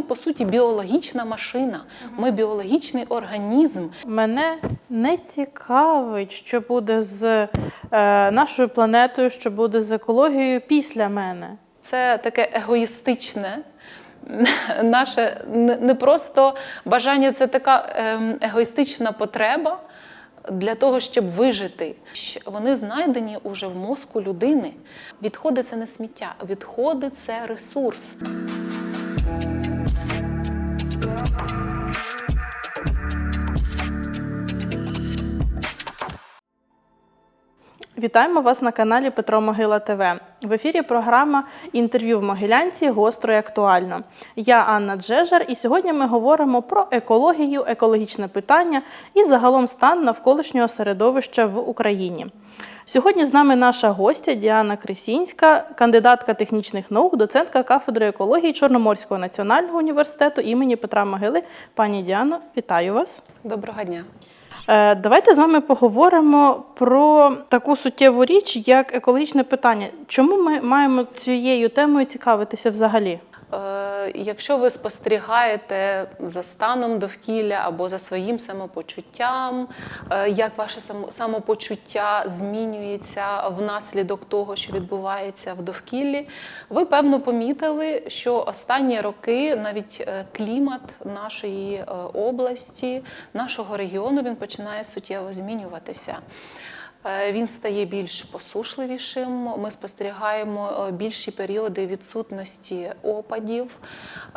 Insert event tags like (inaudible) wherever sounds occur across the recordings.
Ми, по суті, біологічна машина, ми біологічний організм. Мене не цікавить, що буде з е, нашою планетою, що буде з екологією після мене. Це таке егоїстичне. (laughs) Наше не не просто бажання, це така ем, егоїстична потреба для того, щоб вижити. Вони знайдені уже в мозку людини. Відходи це не сміття, відходи це ресурс. Вітаємо вас на каналі Петро Могила ТВ. В ефірі програма Інтерв'ю в Могилянці гостро і актуально. Я Анна Джежар, і сьогодні ми говоримо про екологію, екологічне питання і загалом стан навколишнього середовища в Україні. Сьогодні з нами наша гостя Діана Кресінська, кандидатка технічних наук, доцентка кафедри екології Чорноморського національного університету імені Петра Могили. Пані Діано, вітаю вас. Доброго дня. Е, Давайте з вами поговоримо про таку суттєву річ, як екологічне питання. Чому ми маємо цією темою цікавитися взагалі? Е, Якщо ви спостерігаєте за станом довкілля або за своїм самопочуттям, е, як ваше самопочуття змінюється внаслідок того, що відбувається в довкіллі, ви певно помітили, що останні роки навіть е, клімат нашої області, нашого регіону, він починає суттєво змінюватися. Е, Він стає більш посушливішим. Ми спостерігаємо е, більші періоди відсутності опадів.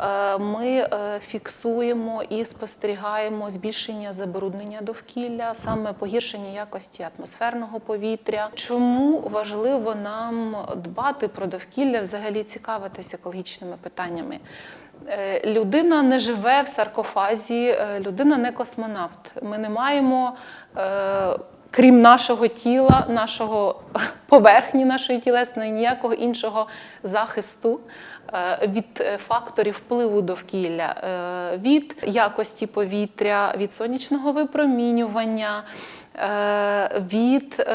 Е, Ми фіксуємо і спостерігаємо збільшення забруднення довкілля, саме погіршення якості атмосферного повітря. Чому важливо нам дбати про довкілля, взагалі цікавитися екологічними питаннями? Людина не живе в саркофазі, людина не космонавт. Ми не маємо. Крім нашого тіла, нашого (laughs) поверхні нашої тілесної, ніякого іншого захисту е, від е, факторів впливу довкілля, е, від якості повітря, від сонячного випромінювання. Від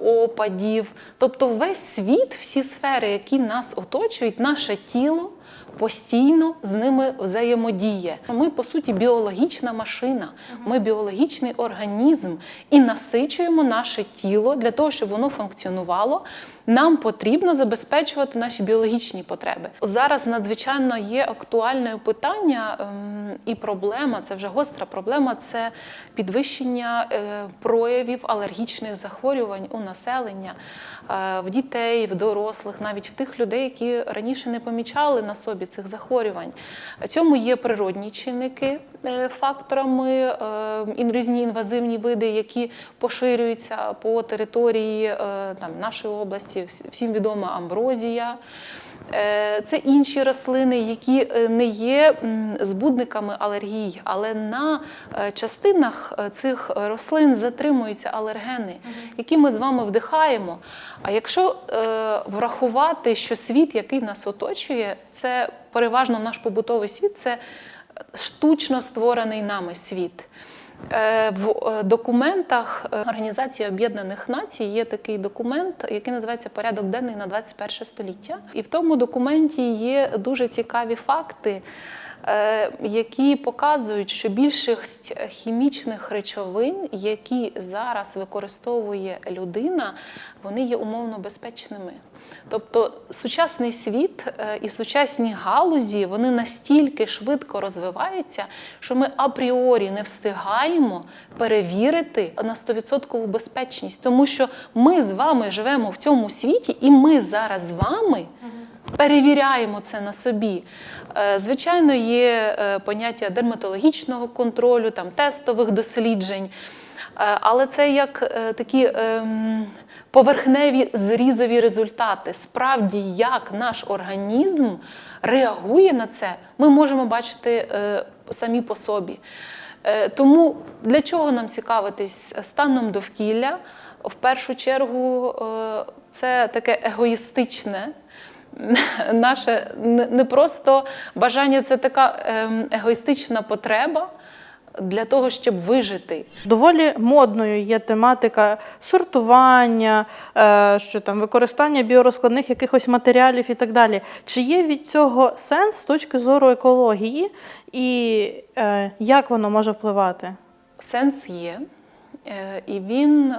опадів, тобто весь світ, всі сфери, які нас оточують, наше тіло постійно з ними взаємодіє. Ми, по суті, біологічна машина, ми біологічний організм і насичуємо наше тіло для того, щоб воно функціонувало. Нам потрібно забезпечувати наші біологічні потреби. Зараз надзвичайно є актуальне питання ем, і проблема. Це вже гостра проблема. Це підвищення е, проявів алергічних захворювань у населення, е, в дітей, в дорослих, навіть в тих людей, які раніше не помічали на собі цих захворювань. Цьому є природні чинники факторами, е, різні інвазивні види, які поширюються по території е, там, нашої області. Всім відома амброзія. Е, Це інші рослини, які е, не є збудниками алергії, але на е, частинах е, цих рослин затримуються алергени, які ми з вами вдихаємо. А якщо е, врахувати, що світ, який нас оточує, це переважно наш побутовий світ, це штучно створений нами світ. Е, В е, документах е, Організації Об'єднаних Націй є такий документ, який називається Порядок денний на 21 століття. І в тому документі є дуже цікаві факти, які показують, що більшість хімічних речовин, які зараз використовує людина, вони є умовно безпечними. Тобто сучасний світ е, і сучасні галузі вони настільки швидко розвиваються, що ми апріорі не встигаємо перевірити на 100% безпечність, тому що ми з вами живемо в цьому світі, і ми зараз з вами перевіряємо це на собі. Е, Звичайно, є е, поняття дерматологічного контролю, там тестових досліджень. Е, Але це як е, такі ем, поверхневі зрізові результати. Справді, як наш організм реагує на це, ми можемо бачити е, самі по собі. Тому для чого нам цікавитись станом довкілля? В першу чергу, це таке егоїстичне. (laughs) Наше не не просто бажання, це така ем, егоїстична потреба для того, щоб вижити. Доволі модною є тематика сортування, е, що там використання біорозкладних якихось матеріалів і так далі. Чи є від цього сенс з точки зору екології, і е, як воно може впливати? Сенс є, е, і він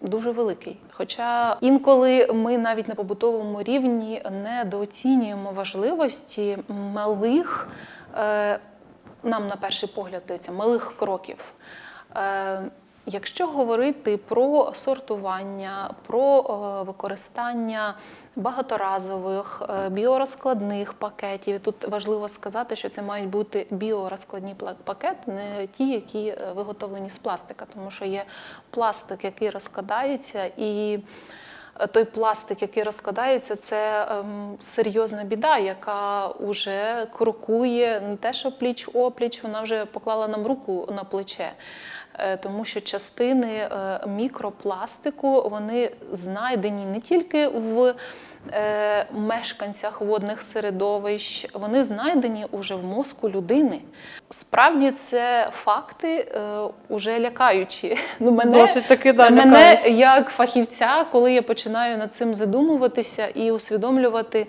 дуже великий. Хоча інколи ми навіть на побутовому рівні недооцінюємо важливості малих, нам на перший погляд здається, малих кроків. Е, Якщо говорити про сортування, про е, використання багаторазових е, біорозкладних пакетів, тут важливо сказати, що це мають бути біорозкладні пакети, не ті, які виготовлені з пластика, тому що є пластик, який розкладається, і той пластик, який розкладається, це ем, серйозна біда, яка вже крокує не те, що пліч опліч, вона вже поклала нам руку на плече. Е, Тому що частини е, мікропластику вони знайдені не тільки в е, мешканцях водних середовищ, вони знайдені уже в мозку людини. Справді це факти е, уже лякаючі. Ну, мене, Досить таки, да, мене лякають. як фахівця, коли я починаю над цим задумуватися і усвідомлювати,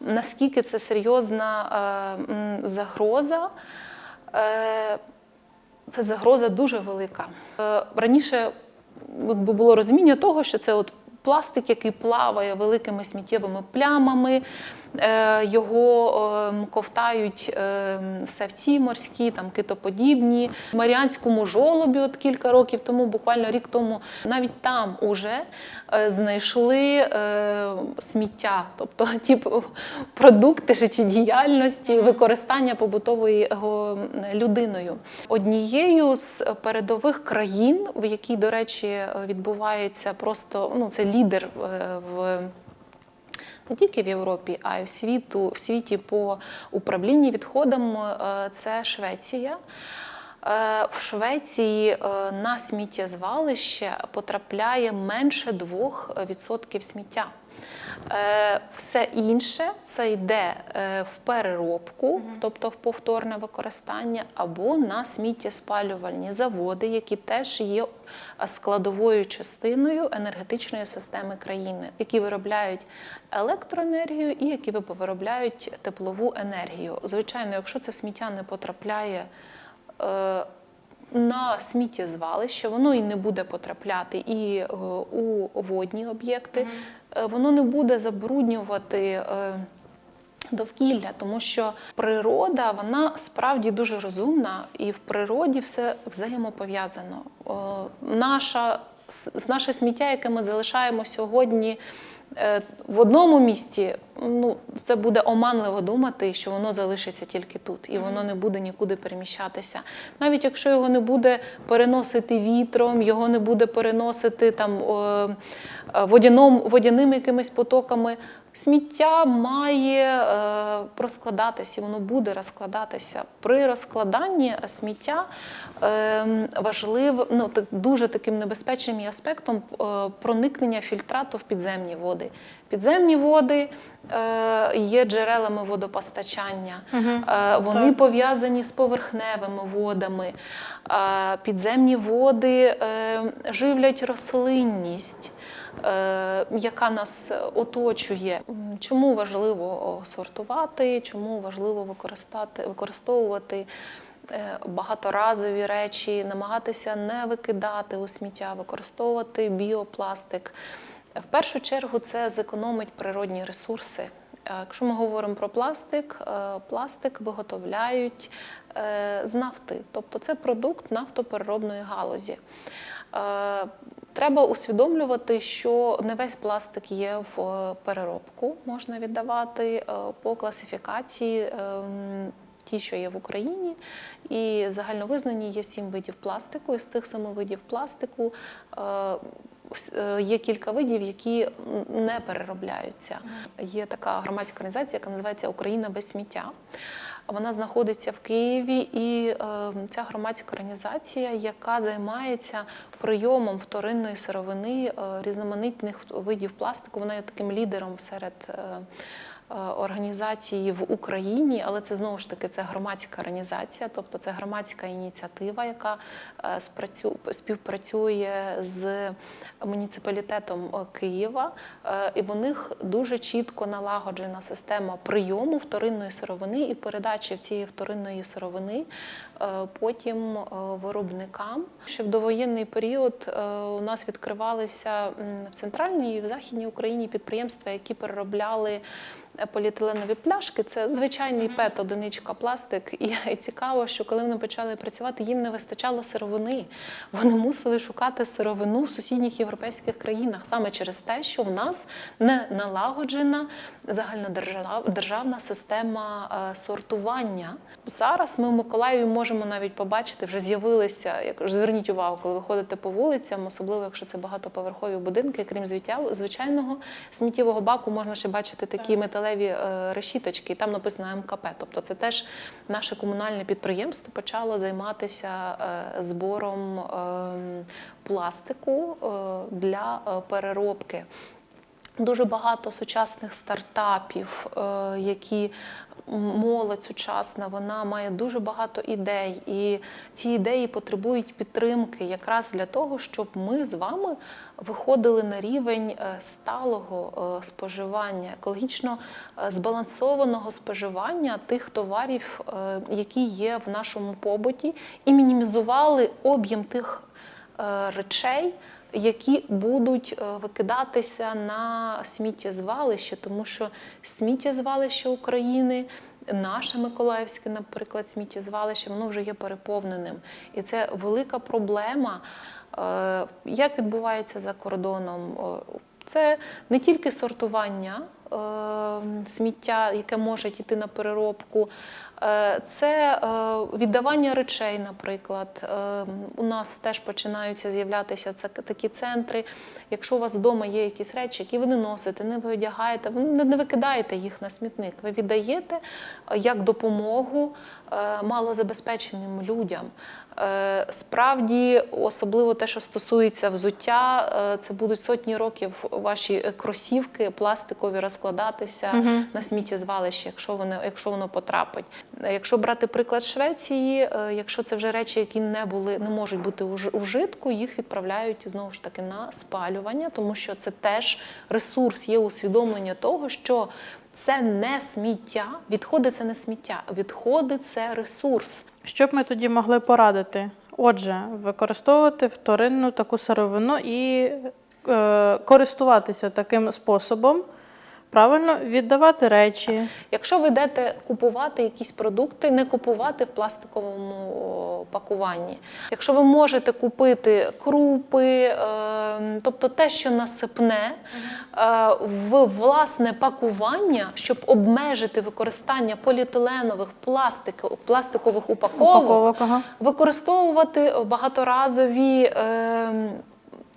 наскільки це серйозна е, загроза. Е, це загроза дуже велика. Е, Раніше було розуміння того, що це от пластик, який плаває великими сміттєвими плямами, його е, ковтають е, савці морські, там китоподібні. Маріанському жолобі, от кілька років тому, буквально рік тому, навіть там уже е, знайшли е, сміття, тобто (laughs) ті продукти життєдіяльності, використання побутової людиною. Однією з передових країн, в якій, до речі, відбувається просто ну це лідер е, в. Не тільки в Європі, а й в світу, в світі по управлінні відходами е, це Швеція. Е, В Швеції е, на сміттєзвалище потрапляє менше 2% сміття. Е, Все інше це йде е, в переробку, тобто в повторне використання, або на сміттєспалювальні заводи, які теж є е, складовою частиною енергетичної системи країни, які виробляють електроенергію і які виробляють теплову енергію. Звичайно, якщо це сміття не потрапляє на сміттєзвалище, воно і не буде потрапляти і у водні об'єкти, воно не буде забруднювати. е, Довкілля, тому що природа вона справді дуже розумна, і в природі все взаємопов'язано. Е, Наша, наше сміття, яке ми залишаємо сьогодні е, в одному місці, ну це буде оманливо думати, що воно залишиться тільки тут, і воно не буде нікуди переміщатися. Навіть якщо його не буде переносити вітром, його не буде переносити там е, водяном, водяними якимись потоками. Сміття має е, розкладатися, воно буде розкладатися. При розкладанні сміття е, важливо, ну так дуже таким небезпечним аспектом е, проникнення фільтрату в підземні води. Підземні води е, є джерелами водопостачання, е, вони пов'язані з поверхневими водами. Е, підземні води живлять рослинність яка нас оточує. Чому важливо сортувати, чому важливо використовувати багаторазові речі, намагатися не викидати у сміття, використовувати біопластик. В першу чергу це зекономить природні ресурси. Е, Якщо ми говоримо про пластик, е, пластик виготовляють е, з нафти, тобто це продукт нафтопереробної галузі. Треба усвідомлювати, що не весь пластик є в переробку, можна віддавати по класифікації. Ті, що є в Україні, і загальновизнані є сім видів пластику. І з тих семи видів пластику є кілька видів, які не переробляються. Є така громадська організація, яка називається Україна без сміття. Вона знаходиться в Києві, і е, ця громадська організація, яка займається прийомом вторинної сировини е, різноманітних видів пластику, вона є таким лідером серед. е, організації в Україні, але це знову ж таки це громадська організація, тобто це громадська ініціатива, яка е, співпрацює з муніципалітетом е, Києва, Е, і в них дуже чітко налагоджена система прийому вторинної сировини і передачі цієї вторинної сировини е, потім е, виробникам. Ще в довоєнний період е, у нас відкривалися в центральній і в західній Україні підприємства, які переробляли. Поліетиленові пляшки це звичайний пет, одиничка, пластик. І, і цікаво, що коли вони почали працювати, їм не вистачало сировини. Вони мусили шукати сировину в сусідніх європейських країнах саме через те, що в нас не налагоджена загальнодержавна система е, сортування. Зараз ми в Миколаєві можемо навіть побачити, вже з'явилися. Як зверніть увагу, коли ви ходите по вулицям, особливо якщо це багатоповерхові будинки, крім звичайного сміттєвого баку, можна ще бачити такі металеві е, решіточки, і там написано МКП. Тобто, це теж наше комунальне підприємство почало займатися е, збором ем, пластику е, для переробки. Дуже багато сучасних стартапів, які молодь сучасна, вона має дуже багато ідей, і ці ідеї потребують підтримки якраз для того, щоб ми з вами виходили на рівень е, сталого е, споживання, екологічно е, збалансованого споживання тих товарів, які є в нашому побуті, і мінімізували об'єм тих речей які будуть е, викидатися на сміттєзвалище, тому що сміттєзвалище України. Наше Миколаївське, наприклад, сміттєзвалище, воно вже є переповненим. І це велика проблема. Е, Як відбувається за кордоном? Е, Це не тільки сортування сміття, яке може йти на переробку, це е, віддавання речей, наприклад. Е, У нас теж починаються з'являтися такі центри. Якщо у вас вдома є якісь речі, які ви не носите, не ви одягаєте, ви не викидаєте їх на смітник. Ви віддаєте е, як допомогу е, малозабезпеченим людям. Е, Справді, особливо те, що стосується взуття, е, це будуть сотні років ваші кросівки пластикові розкладатися на сміттєзвалищі, якщо воно, якщо воно потрапить. Якщо брати приклад Швеції, е, якщо це вже речі, які не були, не можуть бути ужитку, їх відправляють знову ж таки на спалювання, тому що це теж ресурс, є усвідомлення того, що це не сміття, відходи це не сміття, відходи це ресурс. Що б ми тоді могли порадити? Отже, використовувати вторинну таку сировину і е, користуватися таким способом, правильно віддавати речі. Якщо ви йдете купувати якісь продукти, не купувати в пластиковому пакуванні. Якщо ви можете купити крупи, е, тобто те, що насипне, е, в власне пакування, щоб обмежити використання поліетиленових пластику, пластикових упаковок, Упаковок, ага. використовувати багаторазові е,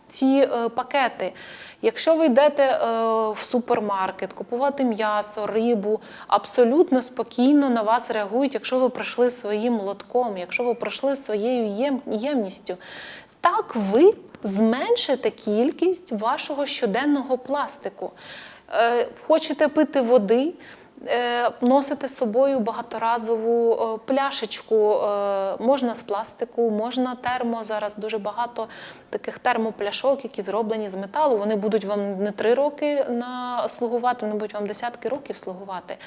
ці е, пакети. Якщо ви йдете е, в супермаркет, купувати м'ясо, рибу, абсолютно спокійно на вас реагують, якщо ви пройшли своїм лотком, якщо ви пройшли своєю єм- ємністю. Так ви зменшите кількість вашого щоденного пластику. Е, Хочете пити води, носите з собою багаторазову е, пляшечку. е, Можна з пластику, можна термо. Зараз дуже багато таких термопляшок, які зроблені з металу. Вони будуть вам не три роки на слугувати, вони будуть вам десятки років слугувати.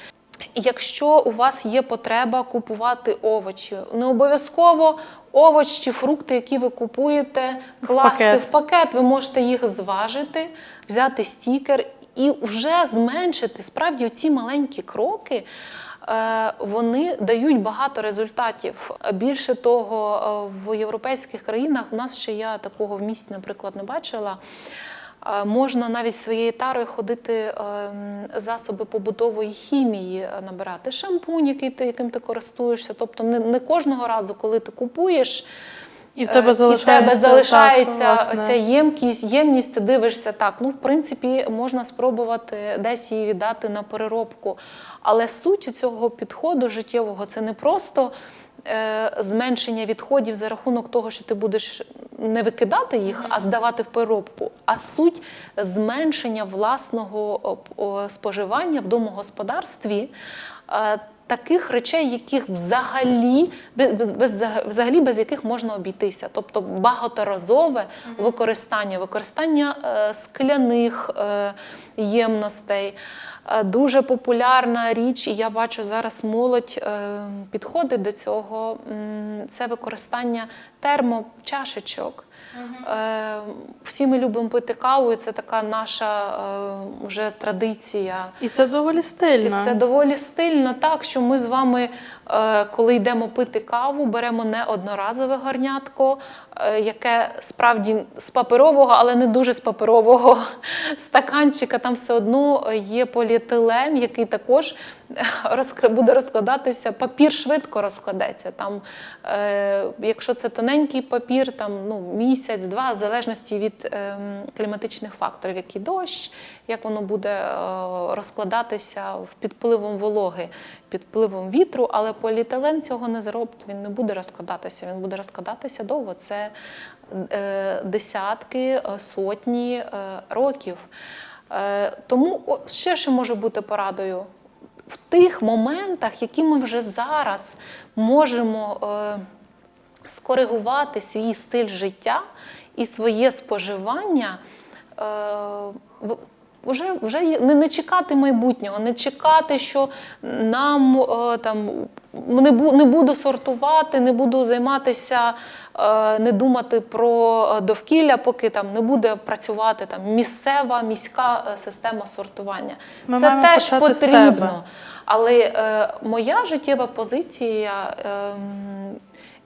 Якщо у вас є потреба купувати овочі, не обов'язково овоч чи фрукти, які ви купуєте, класти пакет. в пакет. Ви можете їх зважити, взяти стікер і вже зменшити справді ці маленькі кроки. е, Вони дають багато результатів. Більше того, е, в європейських країнах у нас ще я такого в місті, наприклад, не бачила. Е, Можна навіть своєю тарою ходити е, засоби побутової хімії набирати, шампунь, який ти, яким ти користуєшся. Тобто не, не кожного разу, коли ти купуєш, І в тебе е, залишається, і в тебе залишається так, власне. ця ємкість, ємність, ти дивишся так. Ну, в принципі, можна спробувати десь її віддати на переробку. Але суть цього підходу життєвого це не просто е, зменшення відходів за рахунок того, що ти будеш не викидати їх, а здавати в переробку, а суть зменшення власного споживання в домогосподарстві. е, Таких речей, яких взагалі без, без, взагалі без яких можна обійтися, тобто багаторазове використання, використання е, скляних е, ємностей. Е, Дуже популярна річ, і я бачу зараз молодь е, підходить до цього. Це використання термочашечок. Е, Всі ми любимо пити каву, і це така наша е, вже традиція. І це доволі І стильно. це доволі стильно, так що ми з вами, коли йдемо пити каву, беремо не одноразове горнятко, е, яке справді з паперового, але не дуже з паперового (laughs) стаканчика. Там все одно є поліетилен, який також буде розкладатися. Папір швидко розкладеться. Там, е, якщо це тоненький папір, там ну, місяць, два, в залежності від е, кліматичних факторів, який дощ, як воно буде е, розкладатися в підпливом вологи, підпливом вітру, але поліетилен цього не зробить, він не буде розкладатися, він буде розкладатися довго. Це е, десятки, е, сотні е, років. Тому ще що може бути порадою? В тих моментах, які ми вже зараз можемо скоригувати свій стиль життя і своє споживання, вже, вже не, не чекати майбутнього, не чекати, що нам е, там не, бу, не буду сортувати, не буду займатися, е, не думати про е, довкілля, поки там не буде працювати там місцева міська е, система сортування. Ми Це теж потрібно. себе. Але е, моя життєва позиція, е,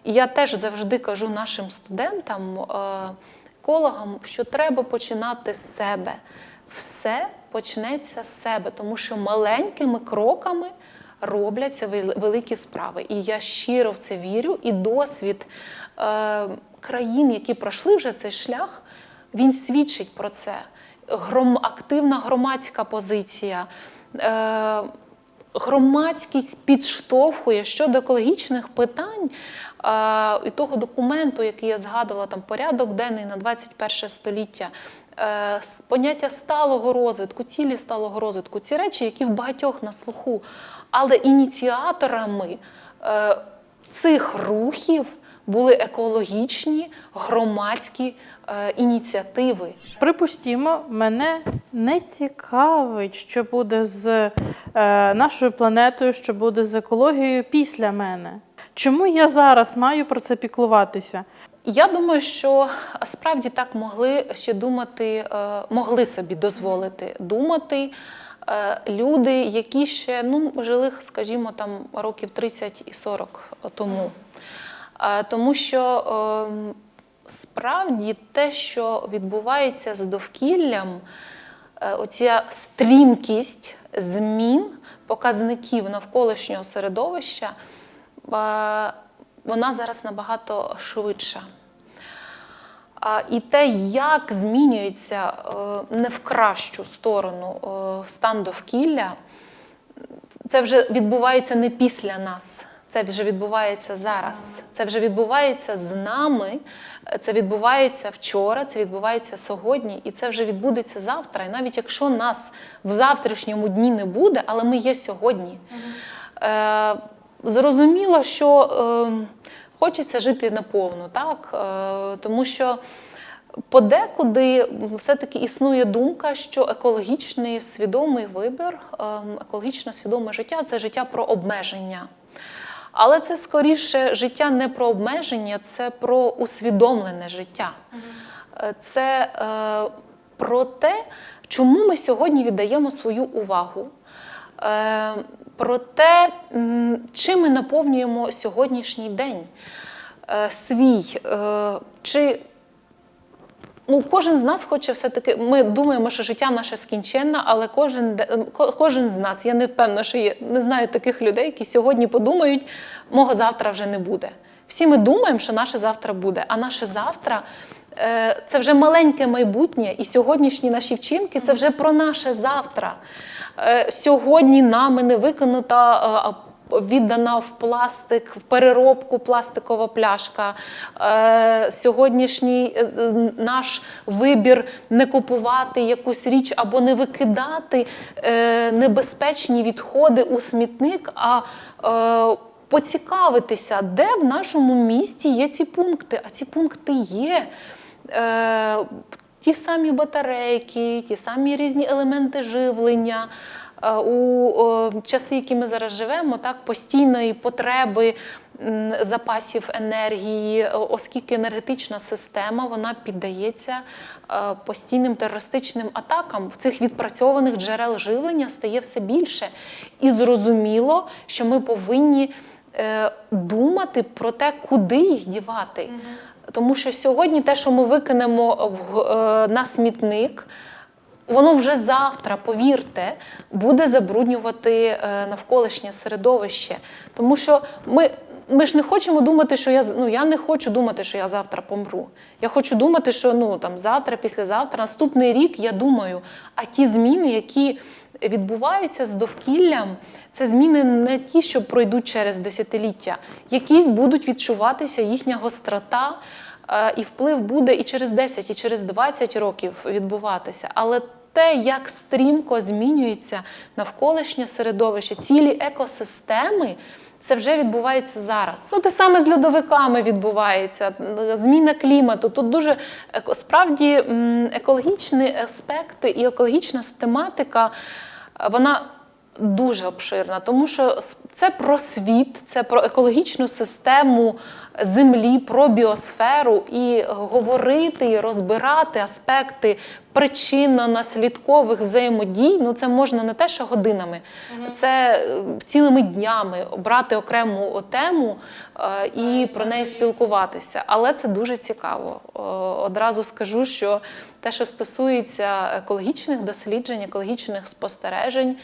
я теж завжди кажу нашим студентам, е, екологам, що треба починати з себе. Все почнеться з себе, тому що маленькими кроками робляться великі справи. І я щиро в це вірю. І досвід е, країн, які пройшли вже цей шлях, він свідчить про це. Гром, активна громадська позиція. Е, громадськість підштовхує щодо екологічних питань і того документу, який я згадувала, там порядок денний на 21 століття. е, Поняття сталого розвитку, цілі сталого розвитку, ці речі, які в багатьох на слуху. Але ініціаторами е, цих рухів були екологічні громадські е, ініціативи. Припустімо, мене не цікавить, що буде з нашою планетою, що буде з екологією після мене. Чому я зараз маю про це піклуватися? Я думаю, що справді так могли ще думати, е, могли собі дозволити думати е, люди, які ще ну, жили, скажімо, там років 30 і 40 тому. Е, Тому що е, справді те, що відбувається з довкіллям, оця стрімкість змін показників навколишнього середовища, вона зараз набагато швидша. І те, як змінюється е, не в кращу сторону е, стан довкілля, це вже відбувається не після нас. Це вже відбувається зараз. Це вже відбувається з нами. Це відбувається вчора, це відбувається сьогодні, і це вже відбудеться завтра. І навіть якщо нас в завтрашньому дні не буде, але ми є сьогодні. Е, зрозуміло, що е, хочеться жити наповну, так? Е, тому що подекуди все-таки існує думка, що екологічний свідомий вибір, ем, екологічно свідоме життя це життя про обмеження. Але це скоріше життя не про обмеження, це про усвідомлене життя. Е, Це е, про те, чому ми сьогодні віддаємо свою увагу. Е, Про те, чим ми наповнюємо сьогоднішній день е, свій. Е, Чи Ну, кожен з нас хоче все-таки. Ми думаємо, що життя наше скінченне, але кожен, кожен з нас, я не впевнена, що є, не знаю таких людей, які сьогодні подумають, мого завтра вже не буде. Всі ми думаємо, що наше завтра буде, а наше завтра е, це вже маленьке майбутнє, і сьогоднішні наші вчинки це вже про наше завтра. Е, Сьогодні нами не виконута. е, віддана в пластик, в переробку пластикова пляшка. Е, сьогоднішній е, наш вибір не купувати якусь річ або не викидати е, небезпечні відходи у смітник, а е, поцікавитися, де в нашому місті є ці пункти. А ці пункти є. Ті самі батарейки, ті самі різні елементи живлення. Е, У часи, які ми зараз живемо, так постійної потреби запасів енергії, е, оскільки енергетична система вона піддається е, постійним терористичним атакам. Цих відпрацьованих джерел живлення стає все більше. І зрозуміло, що ми повинні думати про те, куди їх дівати. Тому що сьогодні те, що ми викинемо в, е, на смітник, воно вже завтра, повірте, буде забруднювати е, навколишнє середовище. Тому що ми, ми ж не хочемо думати, що я ну, я не хочу думати, що я завтра помру. Я хочу думати, що ну там завтра, післязавтра, наступний рік я думаю, а ті зміни, які відбуваються з довкіллям, це зміни не ті, що пройдуть через десятиліття. Якісь будуть відчуватися їхня гострота, е, і вплив буде і через 10, і через 20 років відбуватися. Але те, як стрімко змінюється навколишнє середовище, цілі екосистеми. Це вже відбувається зараз. Ну, те саме з льодовиками відбувається, зміна клімату. Тут дуже справді екологічні аспекти і екологічна тематика, вона дуже обширна, тому що це про світ, це про екологічну систему землі, про біосферу, і говорити і розбирати аспекти причинно-наслідкових взаємодій. Ну це можна не те, що годинами, це е, цілими днями брати окрему тему е, і про неї спілкуватися. Але це дуже цікаво. Одразу скажу, що те, що стосується екологічних досліджень, екологічних спостережень,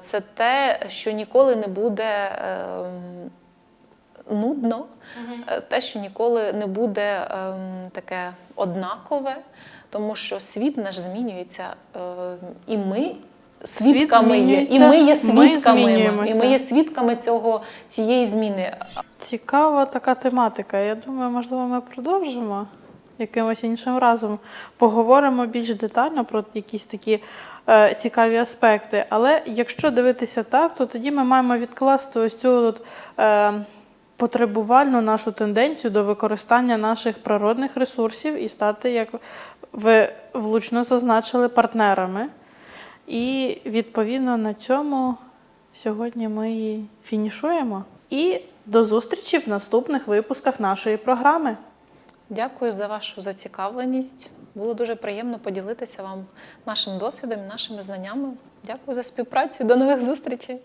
це те, що ніколи не буде. ем, Нудно, Е, те, що ніколи не буде ем, таке однакове, тому що світ наш змінюється, е, і ми свідками є, і ми є змінюється, ми свідками, і ми є свідками цього цієї зміни. Цікава така тематика. Я думаю, можливо, ми продовжимо якимось іншим разом. Поговоримо більш детально про якісь такі е, цікаві аспекти. Але якщо дивитися так, то тоді ми маємо відкласти ось цю от, е, потребувальну нашу тенденцію до використання наших природних ресурсів і стати, як ви влучно зазначили, партнерами. І відповідно на цьому сьогодні ми і фінішуємо. І до зустрічі в наступних випусках нашої програми. Дякую за вашу зацікавленість. Було дуже приємно поділитися вам нашим досвідом, і нашими знаннями. Дякую за співпрацю. До нових зустрічей.